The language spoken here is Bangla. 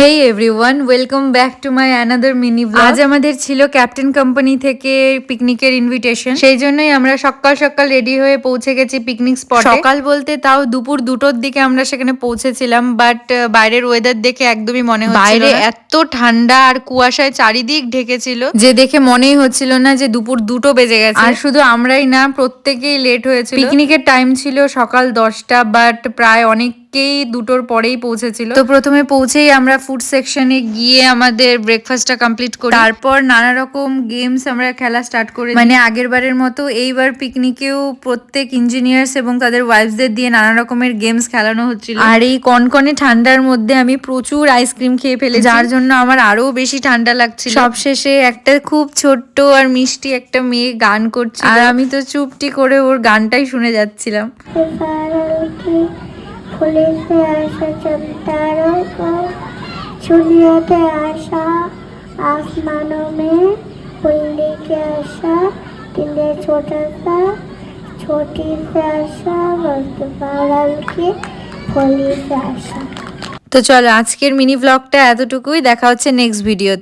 Hey everyone welcome back to my another mini আজ আমাদের ছিল ক্যাপ্টেন কোম্পানি থেকে পিকনিকের ইনভিটেশন সেই জন্যই আমরা সকাল সকাল রেডি হয়ে পৌঁছে গেছি পিকনিক স্পট সকাল বলতে তাও দুপুর দুটোর দিকে আমরা সেখানে পৌঁছেছিলাম বাট বাইরের ওয়েদার দেখে একদমই মনে হচ্ছিল বাইরে এত ঠান্ডা আর কুয়াশায় চারিদিক ঢেকেছিল। যে দেখে মনেই হচ্ছিল না যে দুপুর দুটো বেজে গেছে। আর শুধু আমরাই না প্রত্যেকেই লেট হয়েছিল। পিকনিকের টাইম ছিল সকাল দশটা বাট প্রায় অনেককেই দুটোর পরেই পৌঁছেছিল। তো প্রথমে পৌঁছেই আমরা ফুড সেকশনে গিয়ে আমাদের ব্রেকফাস্টটা কমপ্লিট করি। তারপর নানা রকম গেমস আমরা খেলা স্টার্ট করি মানে আগের বারের মতো এইবার পিকনিকেও প্রত্যেক ইঞ্জিনিয়ার্স এবং তাদের ওয়াইফদের দিয়ে নানা রকমের গেমস খেলানো হচ্ছিল। আর এই কনকনে ঠান্ডার মধ্যে আমি প্রচুর আইসক্রিম খেয়ে ফেলে যার জন্য আমার আরও বেশি ঠান্ডা লাগছিল। সবশেষে একটা খুব ছোট্ট আর মিষ্টি একটা মেয়ে গান করছে আর আমি তো চুপটি করে ওর গানটাই শুনে যাচ্ছিলাম। পুলিশে আসা চমতারকা ছুনিয়াতে আসা आसमानों में उल्ली के आशा तिंदे छोटा सा छोटी से आशा वक्त बारल के फली से आशा তো চলো আজকের মিনি ব্লগটা এতটুকুই দেখা হচ্ছে নেক্সট ভিডিওতে